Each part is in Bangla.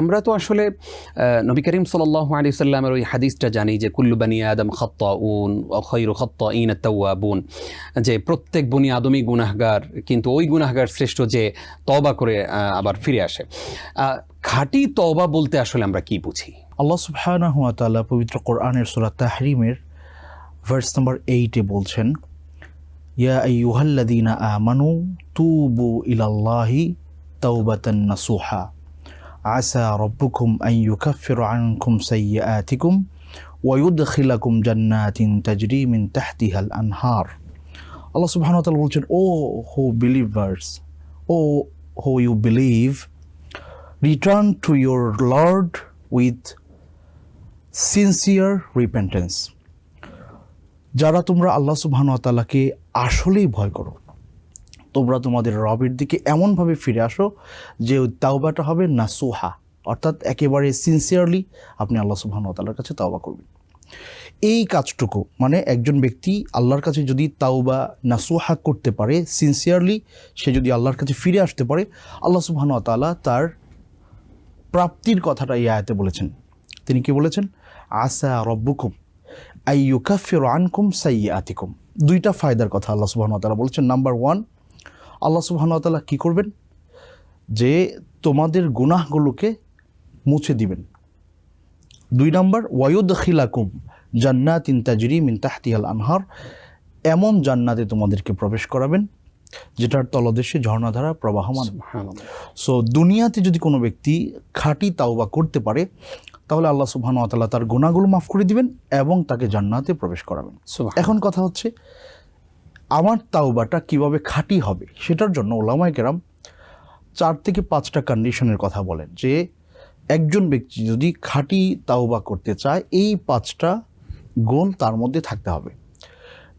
আমরা তো আসলে নবী করিম সাল্লাহ আলি সাল্লামের ওই হাদিসটা জানি যে, কুল্লু বানি আদম খত্তাউন খৈরু খত্তাইন তাওয়াবুন যে প্রত্যেক বনি আদমই গুনাহগার, কিন্তু ওই গুনাহগার শ্রেষ্ঠ যে তবা করে আবার ফিরে আসে। খাঁটি তবা বলতে আসলে আমরা কি বুঝি? আল্লাহ সুবহানাহু ওয়া পবিত্র কোরআনের সূরা তাহরিমের ভার্স নাম্বার এইটে বলছেন, ইয়া আইয়ুহাল্লাযীনা আমানু তুবু ইলাল্লাহি তাওবাতান নাসুহা। আসা রব্বুকুম আন ইউকাফিরু আনকুম সাইয়্যাতিকুম ওয়া ইউদখিলাকুম জান্নাতিন তাজরি মিন তাহতিহাল আনহার আল্লাহ সুবহানাহু ওয়া তাআলা বলছেন ও O believers O who you believe return to your Lord with sincere repentance. যারা তোমরা আল্লাহ সুবহান তাআলাকে আসলেই ভয় করো তোমরা তোমাদের রবের দিকে এমনভাবে ফিরে আসো যে তাওবাটা হবে নাসুহা, অর্থাৎ একেবারে সিনসিয়ারলি আপনি আল্লাহ সুবহান তাআলার কাছে তাওবা করবেন। এই কাজটুকু মানে একজন ব্যক্তি আল্লাহর কাছে যদি তাওবা, নাসুহা করতে পারে সিনসিয়ারলি সে যদি আল্লাহর কাছে ফিরে আসতে পারে, আল্লাহ সুবহান তাআলা তার প্রাপ্তির কথাটা এই বলেছেন। তিনি কি বলেছেন? আসা রব্বুকুম আইয়ুকাফির আনকুম সাই সাইয়াতিকুম দুইটা ফায়দার কথা আল্লাহ তাআলা বলেছেন। নাম্বার ওয়ান আল্লাহ সুবহানাহু ওয়া তাআলা করবেন? যে তোমাদের গুনাহগুলোকে মুছে দিবেন। দুই নম্বর ওয়ায়ুদ খিলাকুম জান্নাতিন তাজরি মিন তাহতিহাল আনহার এমন জান্নাতে তোমাদেরকে প্রবেশ করাবেন যেটার তলদেশে ঝর্ণাধারা প্রবাহমান। সো দুনিয়াতে যদি কোনো ব্যক্তি খাঁটি তাওবা করতে পারে তাহলে আল্লাহ তাআলা তার গুনাহগুলো মাফ করে দিবেন এবং তাকে জান্নাতে প্রবেশ করাবেন। সুবহান। এখন কথা হচ্ছে আমার তাওবাটা কীভাবে খাঁটি হবে সেটার জন্য ওলামায় কেরাম চার থেকে পাঁচটা কন্ডিশনের কথা বলেন যে একজন ব্যক্তি যদি খাঁটি তাওবা করতে চায়, এই পাঁচটা গুণ তার মধ্যে থাকতে হবে।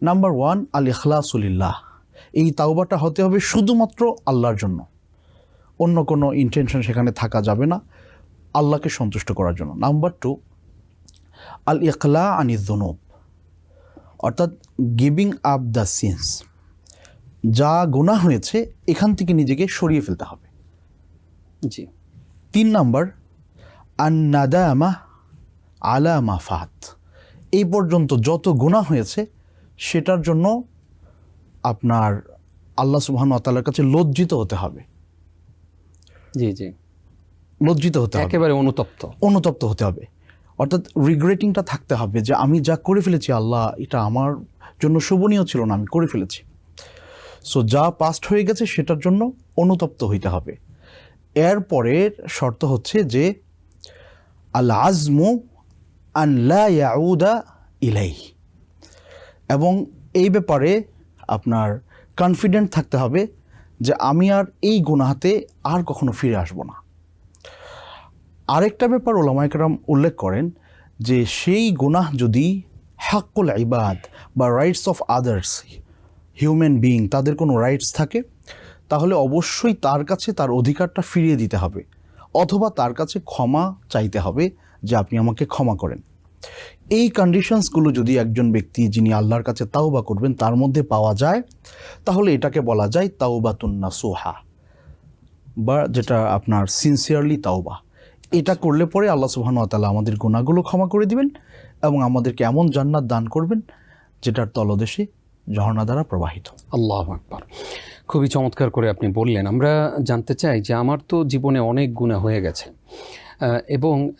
নাম্বার ওয়ান আল ইখলাসুলিল্লাহ এই তাওবাটা হতে হবে শুধুমাত্র আল্লাহর জন্য। অন্য কোনো ইন্টেনশন সেখানে থাকা যাবে না, আল্লাহকে সন্তুষ্ট করার জন্য। নাম্বার টু আল ইকলা আনি জনব অর্থাৎ গিভিং আপ দ্য সিন্স যা গোনা হয়েছে এখান থেকে নিজেকে সরিয়ে ফেলতে হবে। জি। তিন নাম্বার আন্নাদামা আলা মাফাত। এই পর্যন্ত যত গোনা হয়েছে সেটার জন্য আপনার আল্লাহ সুবহান তাআলার কাছে লজ্জিত হতে হবে। জি জি। লজ্জিত হতে হবে। একেবারে অনুতপ্ত। অনুতপ্ত হতে হবে। অর্থাৎ রিগ্রেটিংটা থাকতে হবে যে আমি যা করে ফেলেছি, আল্লাহ, এটা আমার জন্য শোভনীয় ছিল না, আমি করে ফেলেছি। সো যা পাস্ট হয়ে গেছে সেটার জন্য অনুতপ্ত হইতে হবে। এরপরের শর্ত হচ্ছে যে, আল আজমু ইয়াউদা ইলাই এবং এই ব্যাপারে আপনার কনফিডেন্ট থাকতে হবে যে আমি আর এই গুনাহাতে আর কখনো ফিরে আসব না। আরেকটা ব্যাপার ওলামাইকরাম উল্লেখ করেন যে সেই গুনাহ যদি হাক্কুল ইবাদ বা rights of others human being তাদের কোনো রাইটস থাকে, তাহলে অবশ্যই তার কাছে তার অধিকারটা ফিরিয়ে দিতে হবে, অথবা তার কাছে ক্ষমা চাইতে হবে যে আপনি আমাকে ক্ষমা করেন। এই কন্ডিশনসগুলো যদি একজন ব্যক্তি যিনি আল্লাহর কাছে তাওবা করবেন, তার মধ্যে পাওয়া যায়, তাহলে এটাকে বলা যায় তাওবাতুন্না সোহা বা যেটা আপনার সিনসিয়ারলি তাওবা। এটা করলে পরে আল্লাহ তাআলা আমাদের গুনাহগুলো ক্ষমা করে দিবেন এবং আমাদেরকে এমন জান্নাত দান করবেন যেটার তলদেশে ঝর্ণা দ্বারা প্রবাহিত। আল্লাহ আকবার। খুবই চমৎকার করে আপনি বললেন। আমরা জানতে চাই যে আমার তো জীবনে অনেক গুণা হয়ে গেছে। এবং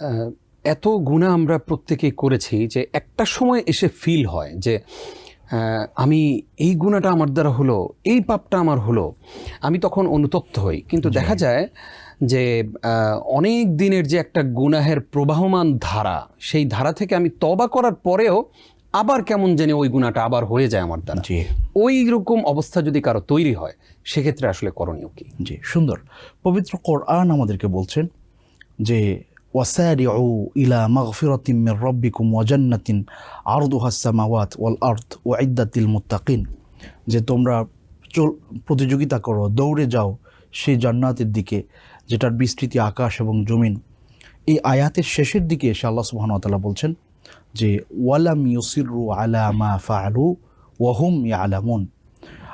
এত গুণা আমরা প্রত্যেকেই করেছি যে একটা সময় এসে ফিল হয় যে আমি এই গুণাটা আমার দ্বারা হলো এই পাপটা আমার হলো। আমি তখন অনুতপ্ত হই। কিন্তু দেখা যায় যে অনেক দিনের যে একটা গুনাহের প্রবাহমান ধারা সেই ধারা থেকে আমি তবা করার পরেও আবার কেমন জানি ওই গুণাটা আবার হয়ে যায় আমার দ্বারা। ওই রকম অবস্থা যদি কারও তৈরি হয় সেক্ষেত্রে আসলে করণীয় কি? জি সুন্দর। পবিত্র কোরআন আমাদেরকে বলছেন যে ওয়াসারিউ ইলা মাগফিরাতিম মির রাব্বিকুম ওয়া জান্নাতিন আরদুহা সামাওয়াত ওয়াল আরদ ওয়াইদ্দাতিল মুত্তাকিন। যে তোমরা চল প্রতিযোগিতা করো দৌড়ে যাও সেই জান্নাতের দিকে, যেটার বিস্তৃতি আকাশ এবং জমিন, এই আয়াতের শেষের দিকে এসে আল্লাহ সুবহানাহু ওয়া বলছেন যে, ওয়ালাম ইউসিরু আলা মা ফাআলু ওয়াহুম ইয়ালামুন।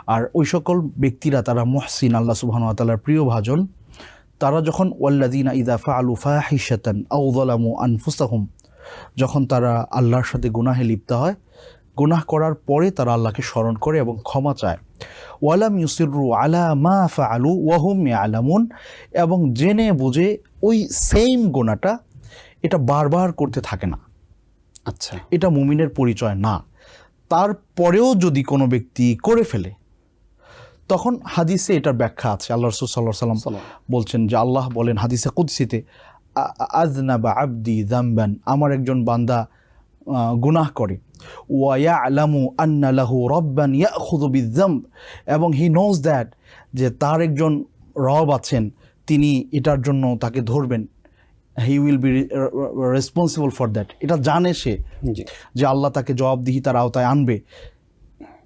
আর ওই সকল ব্যক্তিরা, তারা মহসিন আল্লাহ তাআলার প্রিয় ভাজন, তারা যখন ওয়াল্লাদিনা ইদা ফাআলু ফাহিশাতান আও যালামু আনফুসাহুম, যখন তারা আল্লাহর সাথে গুনাহে লিপ্ত হয় গুনাহ করার পরে তারা আল্লাহকে স্মরণ করে এবং ক্ষমা চায়। ওয়ালাম ইউসিরু আলা মা ফা আলু ওয়াহুম আলামুন এবং জেনে বুঝে ওই সেম গোনাটা এটা বারবার করতে থাকে না। আচ্ছা। এটা মুমিনের পরিচয় না। তারপরেও যদি কোনো ব্যক্তি করে ফেলে তখন হাদিসে এটার ব্যাখ্যা আছে। আল্লাহ রসুল সাল্লাহ সাল্লাম। বলছেন যে আল্লাহ বলেন হাদিসে কুদ্সিতে আজনা বা আবদি দাম্বান আমার একজন বান্দা গুনাহ করে। ওয়া আলামু আন্না লাহু রব্বান ইয়া খুদবিদ্দাম এবং হি নোজ দ্যাট যে তার একজন রব আছেন তিনি এটার জন্য তাকে ধরবেন। He will be responsible for that এটা জানে সে যে আল্লাহ তাকে জবাবদিহি তার আওতায় আনবে।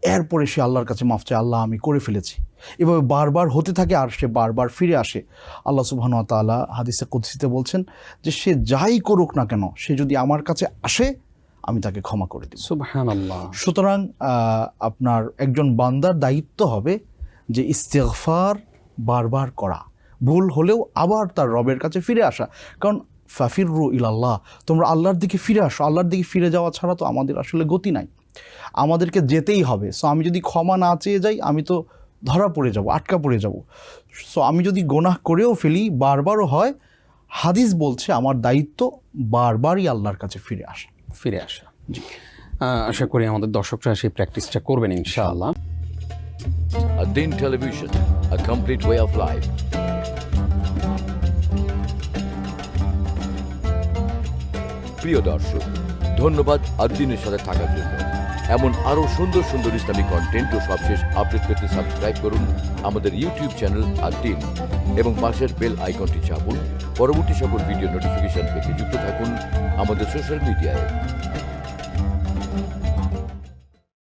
এরপরে সে আল্লাহর কাছে মাফ চায় আল্লাহ আমি করে ফেলেছি। এভাবে বারবার হতে থাকে আর সে বারবার ফিরে আসে। আল্লাহ সুবহান তাআলা হাদিসে কুদসিতে বলছেন যে সে যাই করুক না কেন সে যদি আমার কাছে আসে আমি তাকে ক্ষমা করে দিব। সুবহানাল্লাহ। সুতরাং আপনার একজন বান্দার দায়িত্ব হবে যে ইস্তেগফার বারবার করা। ভুল হলেও আবার তার রবের কাছে ফিরে আসা। কারণ ফাফির রু ইলাল্লাহ তোমরা আল্লাহর দিকে ফিরে আসো। আল্লাহর দিকে ফিরে যাওয়া ছাড়া তো আমাদের আসলে গতি নাই। আমাদেরকে যেতেই হবে। সো আমি যদি ক্ষমা না চেয়ে যাই আমি তো ধরা পড়ে যাব আটকা পড়ে যাব। সো আমি যদি গোনাহ করেও ফেলি বারবারও হয় হাদিস বলছে আমার দায়িত্ব বারবারই আল্লাহর কাছে ফিরে আসা। ফিরে আসা। জি। আশা করি আমাদের দর্শকরা সেই প্র্যাকটিসটা করবেন ইনশাআল্লাহ। Deen television a complete way of life প্রিয় দর্শক, ধন্যবাদ আদিনের সাথে থাকার জন্য। এমন আরও সুন্দর সুন্দর ইসলামিক কন্টেন্ট ও সবশেষ আপডেট পেতে সাবস্ক্রাইব করুন আমাদের ইউটিউব চ্যানেল আর টিম এবং পাশের বেল আইকনটি চাপুন। পরবর্তী সকল ভিডিও নোটিফিকেশন পেতে যুক্ত থাকুন আমাদের সোশ্যাল মিডিয়ায়